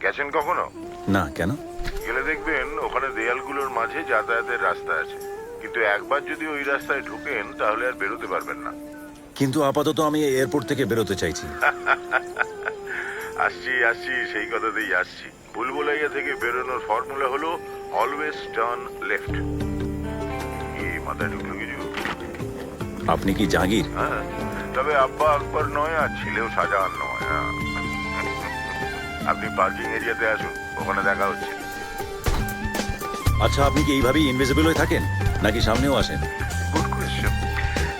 গেছেন কখনো? না কেন? গেলে দেখবেন ওখানে দেয়ালগুলোর মাঝে যাতায়াতের রাস্তা আছে। কিন্তু একবার যদি ওই রাস্তায় ঢুকেন তাহলে আর বেরোতে পারবেন না। কিন্তু আপাতত আমি এয়ারপোর্ট থেকে বেরোতে চাইছি। আসছি আসছি সেই কথাতেই আসছি। বুলবুলাইয়া থেকে বেরোনোর ফর্মুলা হলো অলওয়েজ টার্ন লেফট কি মাথায় ঢুকলো কিছু? আপনি কি জাগির হ্যাঁ তবে আব্বা আকবর নয় আর ছেলেও শাহজাহান নয় হ্যাঁ। আপনি পার্কিং এরিয়াতে আসুন ওখানে দেখা হচ্ছে। আচ্ছা আপনি কি এইভাবেই ইনভিজিবল হয়ে থাকেন নাকি সামনেও আসেন? গুড কোয়েশ্চেন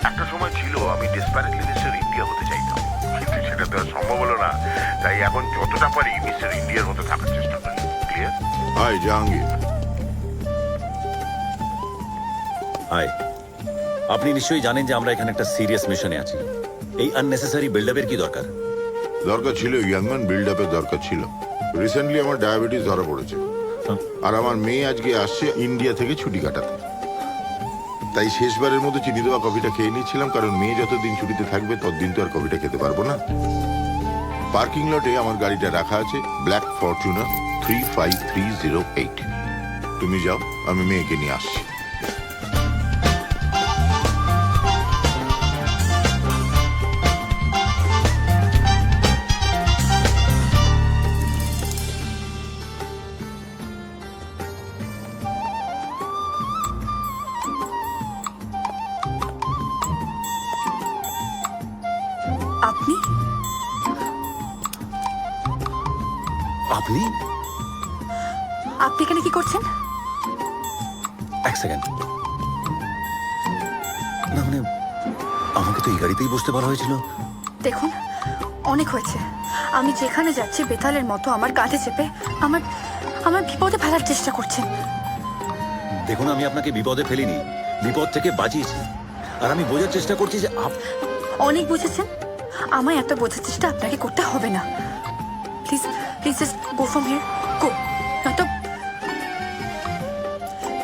একটা সময় ছিল আমি ডেসপারেটলি মিস্টার ইন্ডিয়া হতে চাইতাম। কিন্তু সেটা তো আর সম্ভব হলো না। তাই এখন যতটা পারি মিস্টার ইন্ডিয়ার মতো থাকার চেষ্টা করি। ক্লিয়ার হাই জাহাঙ্গীর হাই আপনি নিশ্চয়ই জানেন যে আমরা এখানে একটা সিরিয়াস মিশনে আছি। এই আননেসেসারি বিল্ডআপের কি দরকার? দরকার ছিল ইয়াংম্যান বিল্ড আপের দরকার ছিল। রিসেন্টলি আমার ডায়াবেটিস ধরা পড়েছে। আর আমার মেয়ে আজকে আসছে ইন্ডিয়া থেকে ছুটি কাটাতে। তাই শেষবারের মতো চিনি দেওয়া কফিটা খেয়ে নিচ্ছিলাম কারণ মেয়ে যতদিন ছুটিতে থাকবে ততদিন তো আর কফিটা খেতে পারব না। পার্কিং লটে আমার গাড়িটা রাখা আছে black Fortuner three five three zero eight তুমি যাও আমি মেয়েকে নিয়ে আসছি। আপনি? আপনি আপনি এখানে কি করছেন? এক সেকেন্ড। না মানে আমাকে তো এই গাড়িতেই বসতে বলা হয়েছিল। দেখুন অনেক হয়েছে। আমি যেখানে যাচ্ছি বেতালের মতো আমার কাঁধে চেপে আমার আমার বিপদে ফেলার চেষ্টা করছেন। দেখুন আমি আপনাকে বিপদে ফেলিনি। বিপদ থেকে বাঁচিয়েছি। আর আমি বোঝার চেষ্টা করছি যে আপ অনেক বুঝেছেন? আমায় এত বোঝার চেষ্টা আপনাকে করতে হবে না। Please please just go from here go নয়তো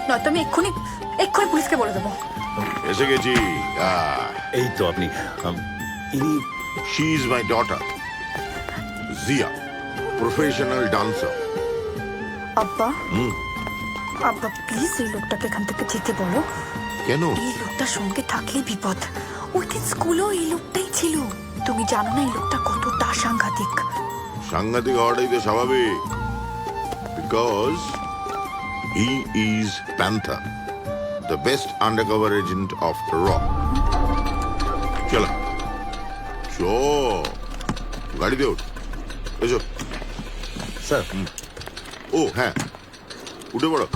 নয়তো আমি এক্ষুনি এক্ষুনি পুলিশকে বলে দেবো। এসে গেছি। এই তো আপনি ইনি she is my daughter Zia professional dancer আব্বা? আব্বা প্লিজ এই লোকটাকে এখান থেকে যেতে বলো। কেন? এই লোকটার সঙ্গে থাকলে বিপদ। ওই দিন স্কুলেও এই লোকটাই ছিল। তুমি জানো না এই লোকটা কতটা সাংঘাতিক সাংঘাতিক হওয়াটাই তো স্বাভাবিক। Because he is Panther the best undercover agent of rock চলো। চো গাড়িতে ওঠ এসো। স্যার ও হ্যাঁ। উঠে পড়ো।